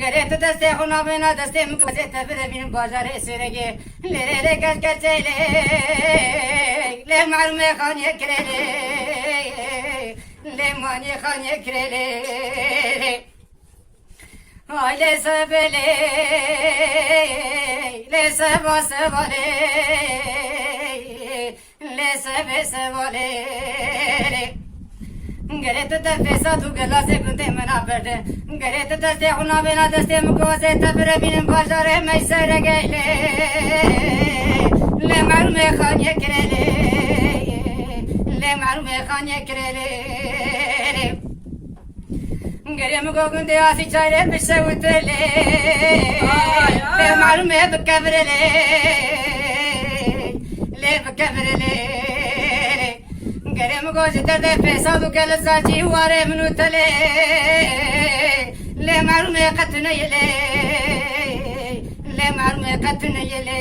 Gerete deste huna bena deste mukase tefre bin bajare serege. Le le gel gel le le marume khanye krele le manye khanye krele Aile sebele le seba sebale le sebe sebale Gerete te fesa tu gela se kunte mena perde Gerete te. Te huna bena deste muko se te pere binin bajare meysere geyle Le. Merme khanye krele Le. Merme khanye krele Gerem gogunde asi çayre bir şey utele Le મુગો જતે પૈસા તો કે લસાચી વારે મનુ તલે લે મારું મે કથ નઈ લે લે મારું મે કથ નઈ લે